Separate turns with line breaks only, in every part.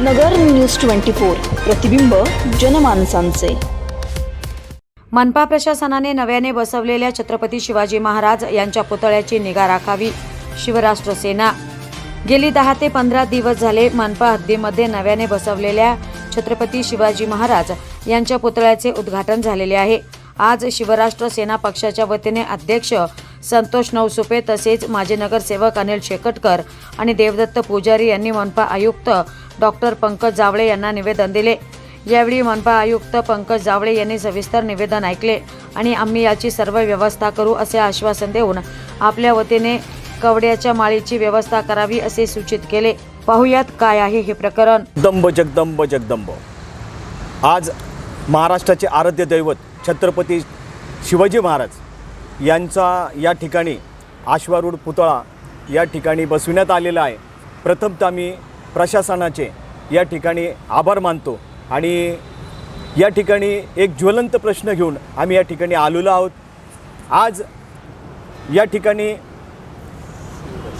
नगर news twenty four प्रतिबिंब जनमानसांचे.
मनपा प्रशासनाने नव्याने बसवलेल्या छत्रपती शिवाजी महाराज यांच्या पुतळ्याची निगा राखावी शिवराष्ट्र सेना. गेली दहा ते पंधरा दिवस झाले मनपा हद्दीमध्ये नव्याने बसवलेल्या छत्रपती शिवाजी महाराज यांच्या पुतळ्याचे उद्घाटन झालेले आहे. आज शिवराष्ट्र सेना पक्षाच्या वतीने अध्यक्ष संतोष नवसुपे तसेच माजी नगरसेवक अनिल शेकटकर आणि देवदत्त पुजारी यांनी मनपा आयुक्त डॉक्टर पंकज जावळे यांना निवेदन दिले. यावेळी मनपा आयुक्त पंकज जावळे यांनी सविस्तर निवेदन ऐकले आणि आम्ही याची सर्व व्यवस्था करू असे आश्वासन देऊन आपल्या वतीने कवड्याच्या माळीची व्यवस्था करावी असे सूचित केले. पाहुयात काय आहे हे प्रकरण.
जगदंब जगदंब जगदंब. आज महाराष्ट्राचे आराध्य दैवत छत्रपती शिवाजी महाराज यांचा या ठिकाणी आश्वारूढ पुतळा या ठिकाणी बसविण्यात आलेला आहे. प्रथमतः मी प्रशासनाचे या ठिकाणी आभार मानतो आणि या ठिकाणी एक ज्वलंत प्रश्न घेऊन आम्ही या ठिकाणी आलेलो आहोत. आज या ठिकाणी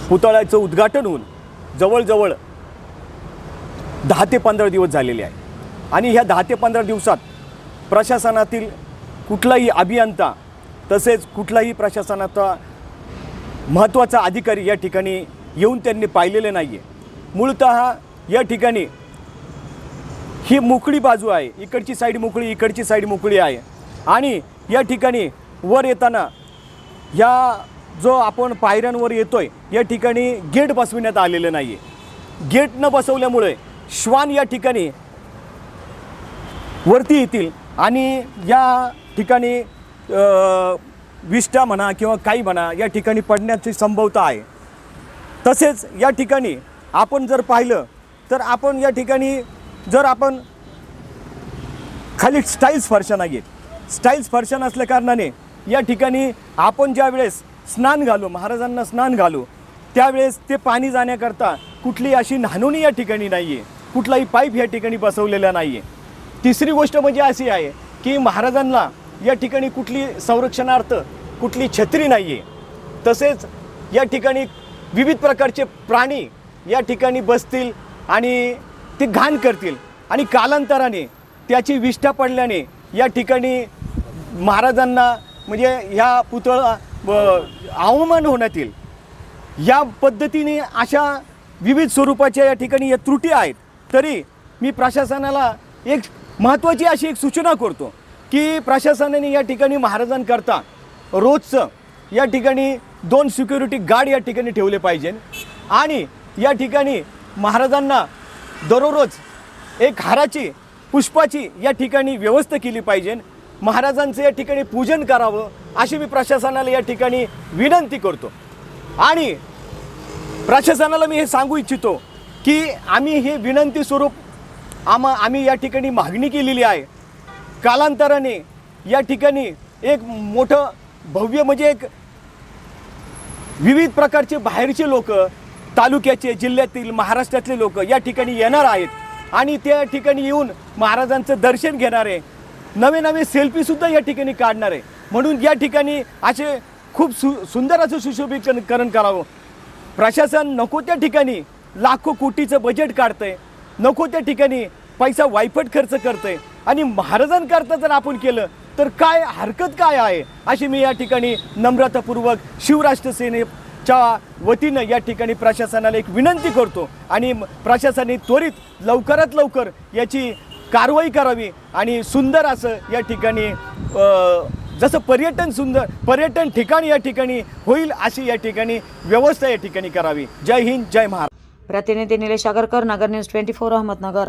पुतळ्याचं उद्घाटन होऊन जवळजवळ दहा ते पंधरा दिवस झालेले आहे. आणि ह्या दहा ते पंधरा दिवसात प्रशासनातील कुठलाही अभियंता तसेच कुठलाही प्रशासनाचा महत्त्वाचा अधिकारी या ठिकाणी येऊन त्यांनी पाहिलेले नाही आहे मूळत या ठिकाणी ही मोकळी बाजू आहे. इकडची साईड मोकळी इकडची साईड मोकळी आहे. आणि या ठिकाणी वर येताना या जो आपण पायऱ्यांवर येतो आहे या ठिकाणी गेट बसविण्यात आलेलं नाही आहे गेट न बसवल्यामुळे श्वान या ठिकाणी वरती येतील आणि या ठिकाणी विष्ठा म्हणा किंवा काही म्हणा या ठिकाणी पडण्याची संभवता आहे. तसेच या ठिकाणी आपण जर पाहिलं तर आपण या ठिकाणी जर आपण खाली स्टाईल्स फरशा नाही आहेत स्टाईल्स फरशा नसल्या कारणाने या ठिकाणी आपण ज्या वेळेस स्नान घालू महाराजांना स्नान घालू त्यावेळेस ते पाणी जाण्याकरता कुठली अशी न्हाणुणी या ठिकाणी नाही आहे कुठलाही पाईप या ठिकाणी बसवलेला नाही आहे तिसरी गोष्ट म्हणजे अशी आहे की महाराजांना या ठिकाणी कुठली संरक्षणार्थ कुठली छत्री नाही आहे तसेच या ठिकाणी विविध प्रकारचे प्राणी या ठिकाणी बसतील आणि ते घाण करतील आणि कालांतराने त्याची विष्ठा पडल्याने या ठिकाणी महाराजांना म्हणजे ह्या पुतळा अवमान होण्यात येईल या पद्धतीने अशा विविध स्वरूपाच्या या ठिकाणी या त्रुटी आहेत तरी मी प्रशासनाला एक महत्त्वाची अशी एक सूचना करतो. की प्रशासनाने या ठिकाणी महाराजांकरता रोजचं या ठिकाणी दोन सिक्युरिटी गार्ड या ठिकाणी ठेवले पाहिजे. आणि या ठिकाणी महाराजांना दररोज एक हाराची पुष्पाची या ठिकाणी व्यवस्था केली पाहिजे. महाराजांचं या ठिकाणी पूजन करावं अशी मी प्रशासनाला या ठिकाणी विनंती करतो. आणि प्रशासनाला मी हे सांगू इच्छितो की आम्ही हे विनंती स्वरूप आम आम्ही या ठिकाणी मागणी केलेली आहे. कालांतराने या ठिकाणी एक मोठं भव्य म्हणजे एक विविध प्रकारचे बाहेरचे लोक तालुक्याचे जिल्ह्यातील महाराष्ट्रातले लोक या ठिकाणी येणार आहेत. आणि त्या ठिकाणी येऊन महाराजांचं दर्शन घेणार आहे नवे नवे सेल्फीसुद्धा या ठिकाणी काढणार. आहे म्हणून या ठिकाणी असे खूप सु सुंदर असं सुशोभीकरण करावं. प्रशासन नको त्या ठिकाणी लाखो कोटीचं बजेट काढतंय. नको त्या ठिकाणी पैसा वायफट खर्च करतंय. आणि महाराजांकरता जर आपण केलं तर काय हरकत काय आहे? अशी मी या ठिकाणी नम्रतापूर्वक शिवराष्ट्र सेनेच्या वतीनं या ठिकाणी प्रशासनाला एक विनंती करतो. आणि प्रशासनाने त्वरित लवकरात लवकर याची कारवाई करावी आणि सुंदर असं या ठिकाणी जसं पर्यटन सुंदर पर्यटन ठिकाण या ठिकाणी होईल अशी या ठिकाणी व्यवस्था या ठिकाणी करावी. जय हिंद जय महाराज
प्रतिनिधी Nilesh Agarkar Nagar news twenty four Ahmednagar.